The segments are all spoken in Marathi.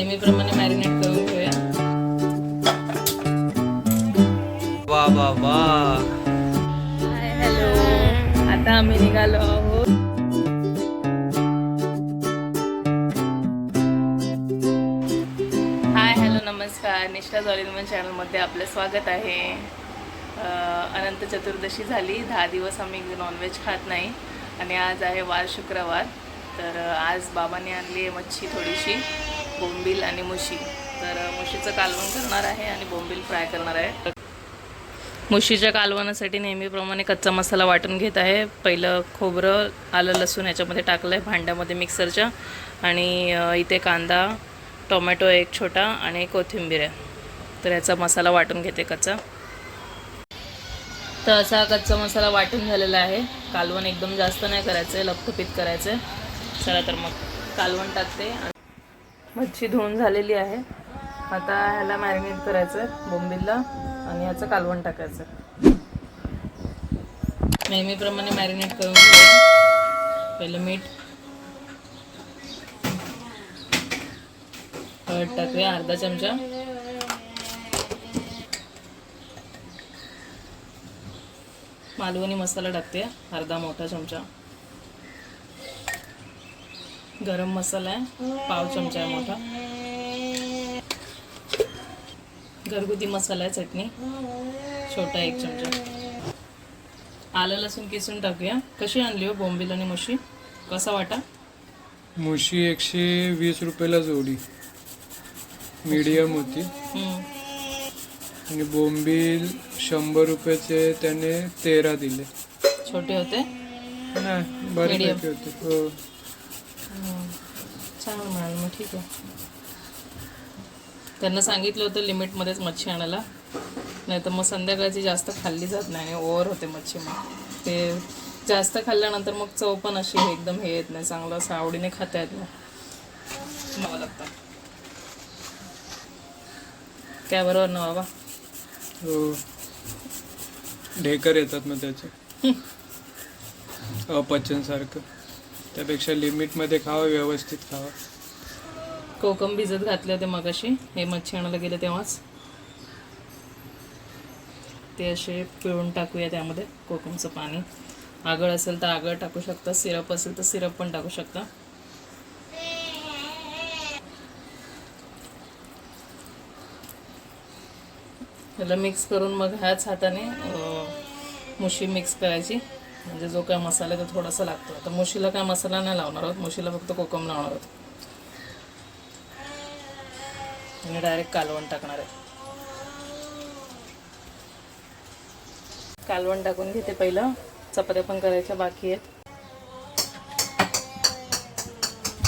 नेहमीप्रमाणे मॅरिनेट करून घेऊया. वा वा वा. हाय हॅलो आता आम्ही निघालो आहोत. हाय हॅलो नमस्कार. निष्ठा जॉलिनमन चॅनलमध्ये आपलं स्वागत आहे. अनंत चतुर्दशी झाली. दहा दिवस आम्ही नॉनव्हेज खात नाही. आणि आज आहे वार शुक्रवार. तर आज बाबांनी आणली आहे मच्छी थोडीशी. बोंबील आणि मुशी. तर मुशीचं कालवण करणार आहे आणि बोंबील फ्राय करणार आहे. मुशीच्या कालवणासाठी नेहमीप्रमाणे कच्चा मसाला वाटून घेत आहे. पहिलं खोबरं आलं लसूण याच्यामध्ये टाकलं आहे भांड्यामध्ये मिक्सरच्या. आणि इथे कांदा टोमॅटो एक छोटा आणि कोथिंबीर आहे. तर याचा मसाला वाटून घेते कच्चा. तर असा कच्चा मसाला वाटून झालेला आहे. कालवण एकदम जास्त नाही करायचं आहे लपथपीत करायचं. आहे चला तर मग कालवण टाकते मच्छी धुवून झालेली आहे. आता ह्याला मॅरिनेट करायचं आहे बोंबिलला आणि याचं कालवण टाकायचं. नेहमीप्रमाणे मॅरिनेट करून पहिलं मीठ. हळद टाकूया अर्धा चमचा. मालवणी मसाला टाकते अर्धा मोठा चमचा. गरम मसाला आहे. पाव चमचा आहे मोठा. घरगुती मसाला आहे चटणी. छोटा एक चमचा. आलं लसूण किसून टाकूया. कशी आणली हो बोंबील आणि मुशी कसा वाटा? मुशी एकशे वीस रुपयाला जोडी. मीडियम होती. आणि बोंबील शंभर रुपयाचे त्याने तेरा दिले. छोटे होते? नाही बऱ्यापैकी होते. हो. ठीक आहे. त्यांना सांगितलं होतं लिमिटमध्येच मच्छी आणायला. नाही तर मग संध्याकाळची जास्त खाल्ली जात नाही आणि ओव्हर होते मच्छी मग. ते जास्त खाल्ल्यानंतर मग चव पण अशी एकदम हे येत नाही चांगलं असं आवडीने खाता येत नाही. खावं लागतं. काय बरोबर ना बाबा हो. ढेकर येतात मग त्याचे. अपचन सारखं त्यापेक्षा लिमिटमध्ये खावा व्यवस्थित खावा. कोकम भिजत घातले होते मगाशी. हे मच्छी आणायला गेले तेव्हाच. ते असे पिळून टाकूया त्यामध्ये कोकमचं पाणी. आगळ असेल तर आगळ टाकू शकता सिरप असेल तर सिरप पण टाकू शकता. त्याला मिक्स करून मग ह्याच हाताने मुशी मिक्स करायची. म्हणजे जो काय मसाला तो थोडासा लागतो. आता मुशीला काय मसाला नाही लावणार आहोत. मुशीला फक्त कोकम लावणार आहोत. मी डायरेक्ट कालवण टाकणार आहे. कालवण टाकून घेते पहिलं. चपात्या पण करायच्या बाकी आहेत.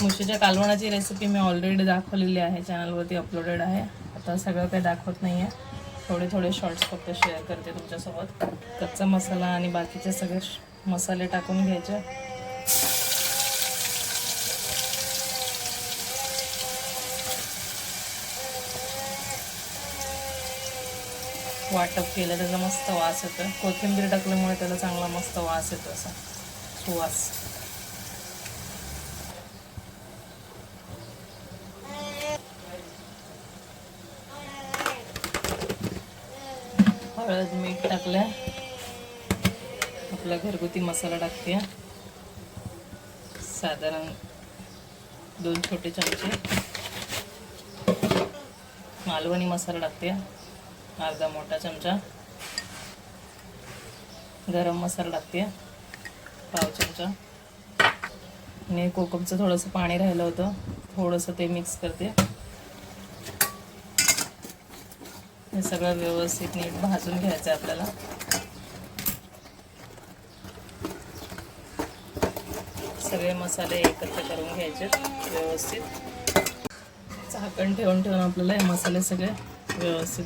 मुशीच्या कालवणाची रेसिपी मी ऑलरेडी दाखवलेली आहे. चॅनलवरती अपलोडेड आहे. आता सगळं काही दाखवत नाही आहे थोडे थोडे शॉर्ट्स फक्त शेअर करते तुमच्यासोबत. कच्चा मसाला आणि बाकीचे सगळे मसाले टाकून घ्यायचे. वाटप केलं त्याचा मस्त वास येतो कोथिंबीर टाकल्यामुळे त्याला चांगला मस्त वास येतो असा. सुवास. हळद मीठ टाकलं आपला घरगुती मसाला टाकते. साधारण दोन छोटे चमचे. मालवणी मसाला टाकते. अर्धा मोठा चमचा. गरम मसाला लागते पाव चमचा. आणि कोकमचं थोडंसं पाणी राहिलं होतं. थोडंसं ते मिक्स करते. हे सगळं व्यवस्थित नीट भाजून घ्यायचं आहे आपल्याला. सगळे मसाले एकत्र करून घ्यायचे व्यवस्थित. झाकण ठेवून ठेवून आपल्याला हे मसाले सगळे व्यवस्थित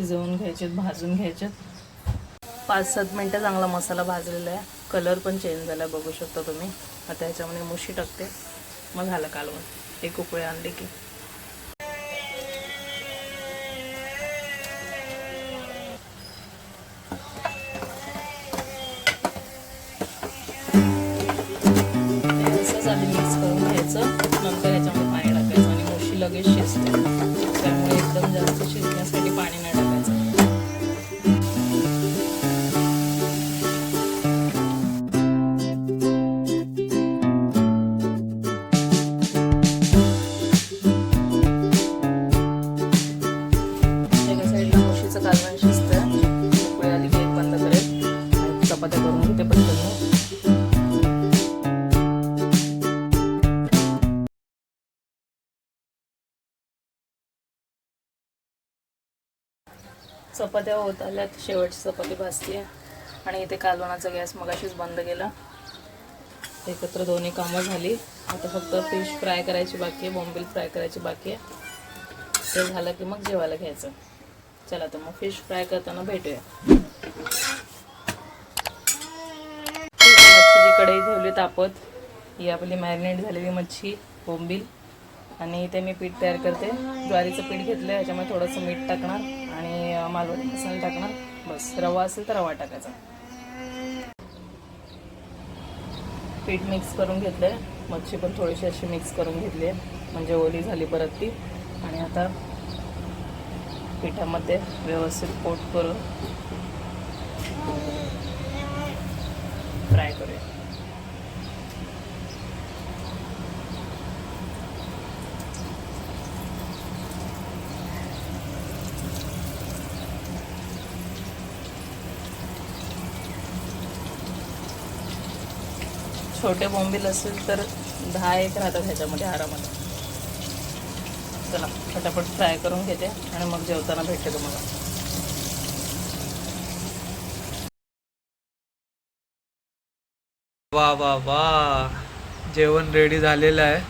शिजवून घ्यायचे भाजून घ्यायचे पाच सात मिनटं चांगला मसाला भाजलेला आहे. कलर पण चेंज झाला आहे बघू शकता तुम्ही. आता ह्याच्यामध्ये मुशी टाकते. मग झालं कालवण. एक उकळी आणली की. मिक्स करून घ्यायचं. नंतर ह्याच्यामध्ये पाणी टाकायचं आणि मुशीला लगेच शिजते चपात्या होत आल्यात शेवटची चपाती भाजते आणि इथे कालवणाचा गॅस मगाशीच बंद केला. एकत्र दोन्ही कामं झाली. आता फक्त फिश फ्राय करायची बाकी आहे बॉम्बिल फ्राय करायची बाकी आहे. ते झालं की मग जेवायला घ्यायचं. चला तर मग फिश फ्राय करताना भेटूया. मच्छीची कढई ठेवली तापत ही आपली मॅरिनेट झालेली मच्छी बोंबील. आणि इथे मी पीठ तयार करते. ज्वारीचं पीठ घेतलं याच्यामुळे थोडंसं मीठ टाकणार. मालवणी मसाला टाकणार. बस. रवा असेल तर रवा टाकायचा. पीठ मिक्स करून घेतलंय. मच्छी पण थोडीशी अशी मिक्स करून घेतली आहे. म्हणजे ओली झाली परत ती. आणि आता पिठामध्ये व्यवस्थित कोट करून फ्राय करूया. छोटे बोंबील असेल तर दहा एक राहतात ह्याच्यामध्ये आरामात चला फटाफट फ्राय करून घेते आणि मग जेवताना भेटते तुम्हाला. वा वा वा. जेवण रेडी झालेलं आहे.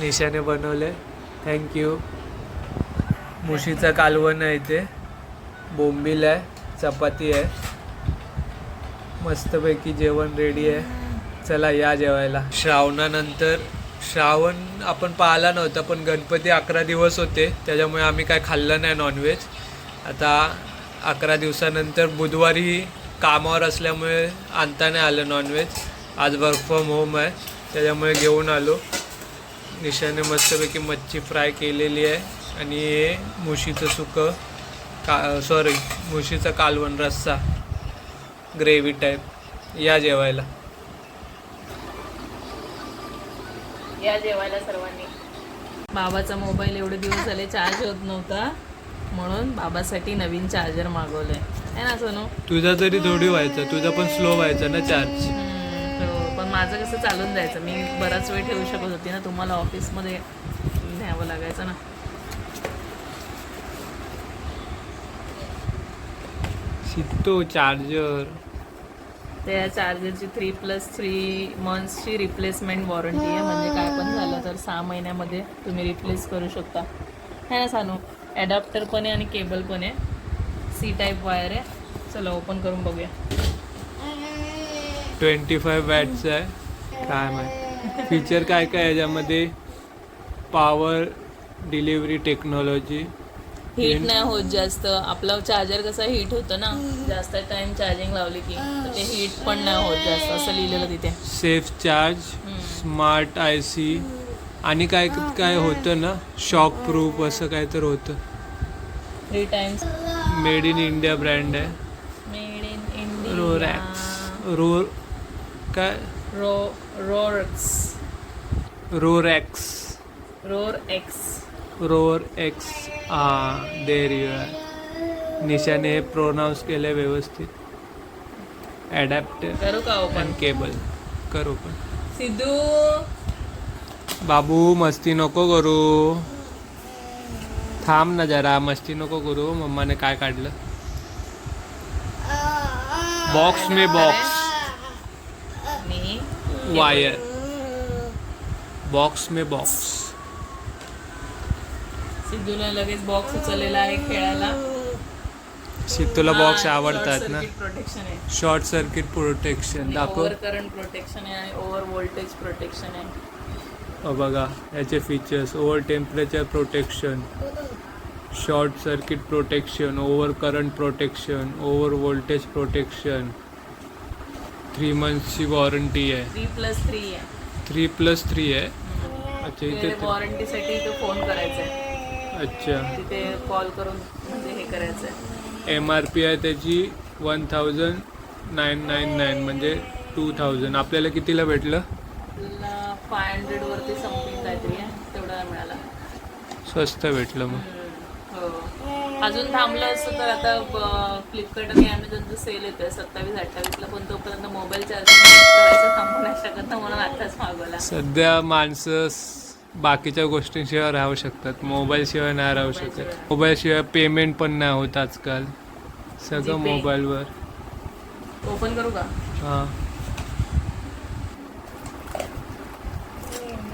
निशाने बनवले. थँक्यू मुशीचं कालवण आहे इथे. बोंबील आहे चपाती आहे. मस्तपैकी जेवण रेडी आहे. चला या जेवायला. श्रावणानंतर श्रावण आपण पाहिला नव्हता पण गणपती अकरा दिवस होते त्याच्यामुळे आम्ही काय खाल्लं नाही नॉनव्हेज आता अकरा दिवसानंतर बुधवारी कामावर असल्यामुळे आणता नाही आलं नॉनव्हेज आज वर्क फ्रॉम होम आहे त्याच्यामुळे घेऊन आलो. निशाने मस्तपैकी मच्छी फ्राय केलेली आहे आणि हे मुशीचं सुकं का सॉरी मुशीचं कालवण रस्सा ग्रेव्ही टाईप या जेवायला. या जेवायला सर्वांनी. बाबाचा मोबाईल एवढे दिवस झाले चार्ज होत नव्हता म्हणून बाबासाठी नवीन चार्जर मागवलंय. है ना सोनू? तुझा तरी थोडी व्हायचा तुझा पण स्लो व्हायचा ना चार्ज हम्म, हो पण माझं कसं चालून जायचं मी बराच वेळ ठेवू शकत होती ना तुम्हाला ऑफिसमध्ये न्यावं लागायचं ना. शिकतो चार्जर त्या चार्जरची थ्री प्लस थ्री मंथ्सची रिप्लेसमेंट वॉरंटी आहे. म्हणजे काय पण झालं तर सहा महिन्यामध्ये तुम्ही रिप्लेस करू शकता. है ना सानू? ॲडॅप्टर पण आहे आणि केबल पण आहे. सी टाईप वायर आहे. चला ओपन करून बघूया. ट्वेंटी फाय वॅटचं आहे. काय माहिती? फीचर काय काय याच्यामध्ये? पॉवर डिलिव्हरी टेक्नॉलॉजी हीट नाही होत जास्त. आपलं चार्जर कसं हीट होतं ना जास्त टाइम चार्जिंग लावली की तर ते हीट पण नाही होत जास्त असं लिहिलेलं तिथे. Safe charge smart I C आणि काय काय होतं ना शॉक प्रूफ असं काय तर होतं. Three times made in India brand आहे. मेड इन रोरॅक्स इंडिया रो काय? रो रोरक्स रोरॅक्स रोर एक्स रोर एक्स हा देर यू आहे निशाने हे प्रोनाऊन्स केले व्यवस्थित. ॲडॅप्टर करू का ओपन केबल करू पण. सिद्धू? बाबू मस्ती नको करू. थांब ना जरा मस्ती नको करू. मम्माने काय काढलं? बॉक्स में? बॉक्स वायर बॉक्स में बॉक्स सिद्धूला लगेच बॉक्स उचललेला आहे खेळायला. तुला बॉक्स आवडतात ना? प्रोटेक्शन आहे. शॉर्ट सर्किट प्रोटेक्शन दाखव. ओव्हर करंट प्रोटेक्शन आहे आणि ओव्हर व्होल्टेज प्रोटेक्शन आहे. अ बघा याचे features over temperature protection short circuit protection over current protection over voltage protection three मंथची warranty आहे. थ्री प्लस थ्री आहे. थ्री प्लस थ्री आहे? अच्छा इथे वॉरंटीसाठी तो फोन करायचा आहे. अच्छा. तिथे कॉल करून म्हणजे हे करायचं आहे एम आर पी आहे त्याची one thousand nine nine nine म्हणजे टू थाउजंड आपल्याला कितीला भेटलं? आपल्याला फाय हंड्रेडवरती समथिंग काहीतरी आहे तेवढा मिळाला. स्वस्त भेटलं मग. हो. अजून थांबलं असतं तर आता फ्लिपकार्ट आणि ॲमेझॉनचं सेल येतं सत्तावीस अठ्ठावीसला पण तोपर्यंत मोबाईल चार्जिंग करायचं थांबू नाही शकत ना म्हणून आताच मागवला. सध्या माणसं बाकीच्या गोष्टींशिवाय राहू शकतात. मोबाईलशिवाय नाही राहू शकत. मोबाईलशिवाय पेमेंट पण नाही होत आजकाल. सगळं जीपे. मोबाईलवर. ओपन करू का? हां.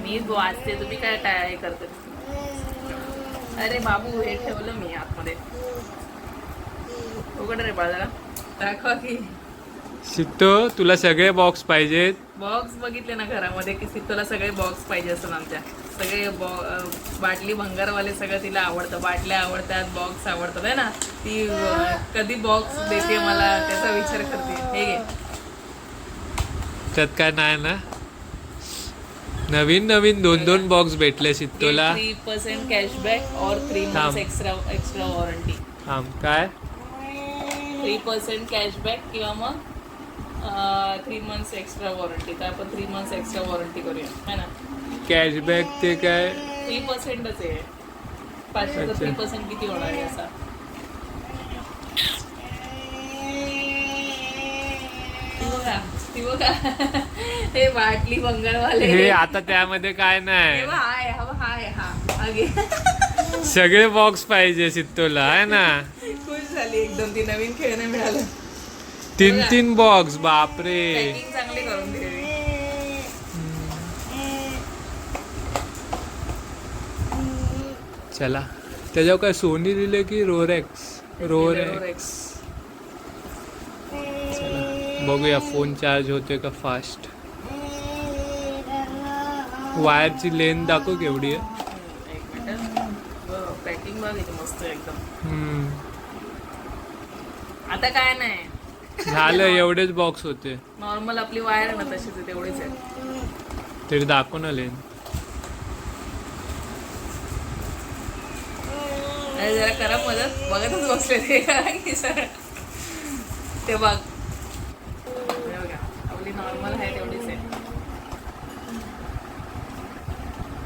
मी वाचते तुम्ही काय टाळी करते? अरे बाबू हे ठेवलं मी आतमध्ये. उघड रे बाळा दाखवा की. सिद्धो तुला सगळे बॉक्स पाहिजेत. बॉक्स बघितले ना घरामध्ये की तुला सगळे बॉक्स पाहिजे असं आमच्या. सगळे बॉ बाटली भंगारवाले सगळं तिला आवडतं. बाटल्या आवडतात बॉक्स आवडतात आहे ना? ती कधी बॉक्स देते मला त्याचा विचार करते. हे घे. त्यात काय नाही ना? नवीन नवीन दोन दोन बॉक्स भेटले सिद्धोला. थ्री पर्सेंट कॅशबॅक और three. Months extra extra warranty थांब. काय? थ्री पर्सेंट कॅशबॅक किंवा मग थ्री मंथ्स एक्स्ट्रा वॉरंटी तर आपण थ्री मंथ्स एक्स्ट्रा वॉरंटी करूया. है ना? कॅशबॅक ते काय? थ्री पर्सेंटच आहे. अच्छा. थ्री पर्सेंट किती होणार आहे असा? ती बघा हे बाटली बंगालवाले हे आता त्यामध्ये काय नाही. हाय हा हाय हा सगळे बॉक्स पाहिजे सिद्धोला आहे ना? खुश झाली एकदम ती नवीन खेळणं मिळालं. तीन तीन बॉक्स बापरे. पॅकिंग चांगली करून दिली चला. त्याच्यावर काय सोनी दिले की रोरेक्स? रोरेक्स. बघूया फोन चार्ज होते का फास्ट? वायरची लेंथ दाखव केवढी आहे. पॅकिंग बघ मस्त एकदम. आता काय नाही. झालं एवढेच बॉक्स होते. नॉर्मल आपली वायर ना तशीच आहे तेवढीच आहे. तरी दाखव ना लेन अरे जरा करा मदत बघतच बसले ते करा की सर ते बघ. आपली नॉर्मल आहे तेवढीच आहे.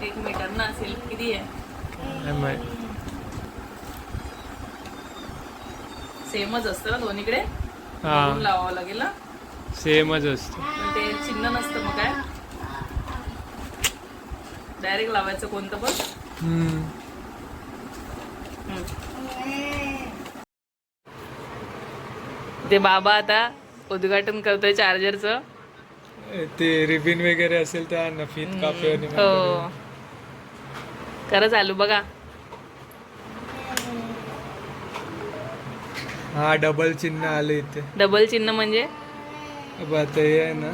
एक मीटर ना असेल किती आहे. सेमच असतं ना दोन्हीकडे? हा. लावावं लागेल ना? सेमच असतं. ते चिन्ह नसतं मग काय? डायरेक्ट लावायचं कोणतं पण हम्म. ते बाबा आता उद्घाटन करतोय चार्जरचं. ते रिबिन वगैरे असेल त्या नफीत काफे आणि हो. करा चालू बघा. हा डबल चिन्ह आले इथे. डबल चिन्ह म्हणजे? आता हे आहे ना.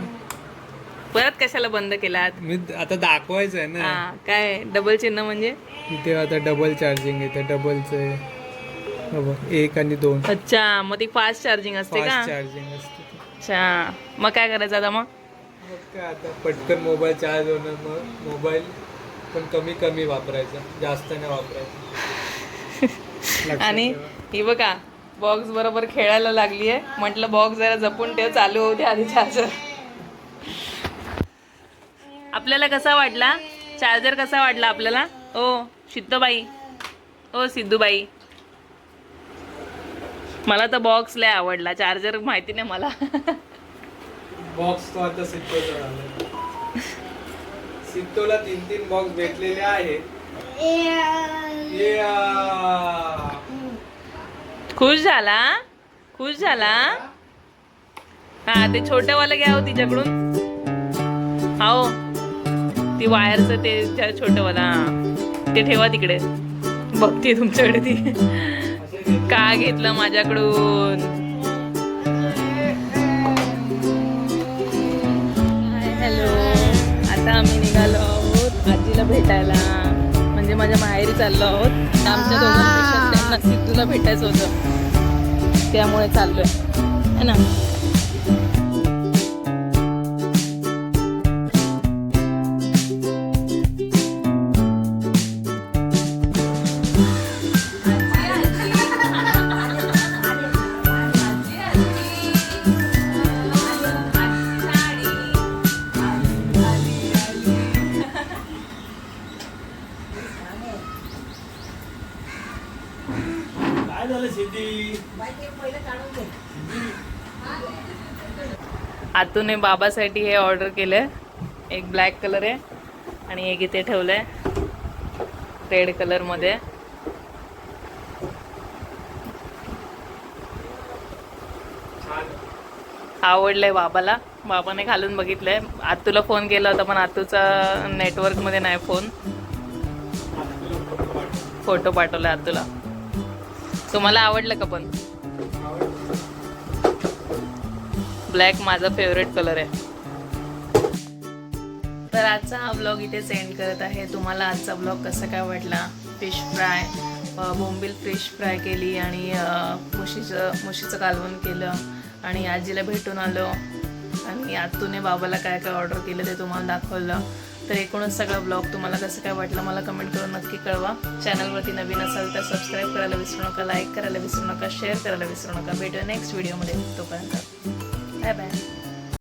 परत कशाला बंद केलात? मी आता दाखवायचं आहे ना. हा काय? डबल चिन्ह म्हणजे? इथे आता डबल चार्जिंग येते डबलचं एक आणि दोन. अच्छा मग ती फास्ट चार्जिंग असते का? फास्ट चार्जिंग असते. अच्छा. मग काय करायचं आता मग? मग काय आता पटकन मोबाईल चार्ज होणार मग मोबाईल पण कमी कमी वापरायचा. जास्त नाही वापरायचा आणि. ही बघा बॉक्स बरोबर खेळायला लागली आहे म्हटलं बॉक्स जरा जपून ठेव चालू होऊ दे आधी चार्जर आपल्याला कसा वाटला? चार्जर कसा वाटला आपल्याला? ओ सिद्धबाई ओ सिद्धूबाई. मला तर बॉक्स लय आवडला. चार्जर माहिती नाही मला. बॉक्स तो आता सिद्धोचा झाला. सिद्धोला तीन तीन बॉक्स भेटलेले आहेत Yeah. खुश झाला खुश झाला हा? ते छोटंवालं घ्या हो तिच्याकडून. हो ती वायरचं ते छोटंवालं ते ठेवा तिकडे. बघते तुमच्याकडे ती. का घेतलं माझ्याकडून? हॅलो आता आम्ही निघालो आहोत आजीला भेटायला. म्हणजे माझ्या माहेरी चाललो आहोत. आमच्या दोघांपेक्षा त्यांना सिद्धूला भेटायचं होतं. त्यामुळे चाललोय. है ना? आतूने बाबासाठी हे ऑर्डर केलंय. एक ब्लॅक कलर आहे आणि एक इथे ठेवलंय. रेड कलरमध्ये. आवडलंय बाबाला. बाबाने घालून बघितलंय. आतूला फोन केला होता पण आतूचा नेटवर्कमध्ये नाही फोन फोटो पाठवलाय आतूला. तुम्हाला आवडलं का पण? ब्लॅक माझा फेवरेट कलर आहे. तर आजचा हा ब्लॉग इथे सेंड करत आहे. तुम्हाला आजचा ब्लॉग कसा काय वाटला? फिश फ्राय बोंबील फिश फ्राय केली आणि मुशीचं मुशीचं कालवण केलं आणि आजीला भेटून आलो. आणि आतूने बाबाला काय काय ऑर्डर केलं ते तुम्हाला दाखवलं. तर एकूणच सगळा ब्लॉग तुम्हाला कसं काय वाटलं मला कमेंट करून नक्की कळवा. चॅनलवरती नवीन असाल तर सबस्क्राईब करायला विसरू नका लाईक करायला विसरू नका शेअर करायला विसरू नका. भेटूया नेक्स्ट व्हिडिओमध्ये तोपर्यंत. Bye bye.